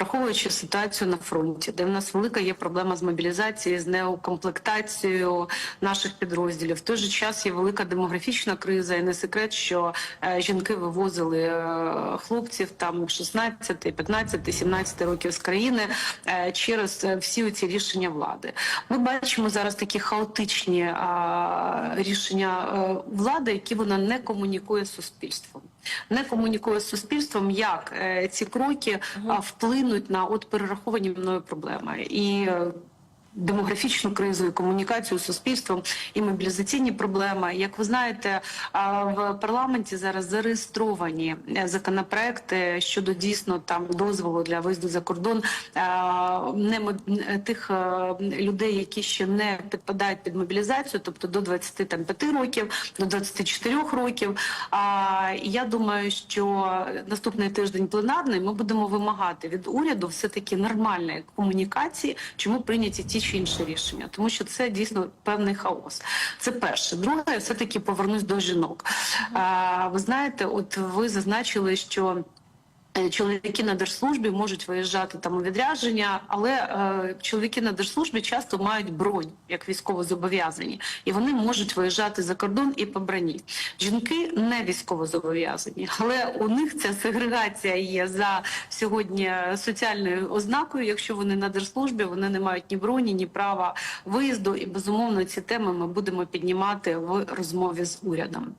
враховуючи ситуацію на фронті, де в нас велика є проблема з мобілізацією, з неукомплектацією наших підрозділів. В той же час є велика демографічна криза, і не секрет, що е, жінки вивозили е, хлопців там 16, 15, 17 років з країни е, через всі ці рішення влади. Ми бачимо зараз такі хаотичні рішення влади, які вона не комунікує з суспільством. Не комунікує з суспільством, як е, ці кроки вплинуть на от перераховані мною проблеми і. Е, Демографічну кризу, і комунікацію з суспільством, і мобілізаційні проблеми. Як ви знаєте, в парламенті зараз зареєстровані е, законопроекти щодо дійсно там дозволу для виїзду за кордон а, не тих е, людей, які ще не підпадають під мобілізацію, тобто до 25 років, до 24 років. А я думаю, що наступний тиждень пленарний ми будемо вимагати від уряду все таки нормальної комунікації, чому прийняті ті чи інші рішення, тому що це дійсно певний хаос. Це перше. Друге, я все таки повернусь до жінок. А, ви знаєте, от ви зазначили, що. Е, Чоловіки на держслужбі можуть виїжджати там у відрядження, але е, чоловіки на держслужбі часто мають бронь як військовозобов'язані, і вони можуть виїжджати за кордон і по броні. Жінки не військовозобов'язані, але у них ця сегрегація є за сьогодні соціальною ознакою. Якщо вони на держслужбі, вони не мають ні броні, ні права виїзду. І безумовно ці теми ми будемо піднімати в розмові з урядом.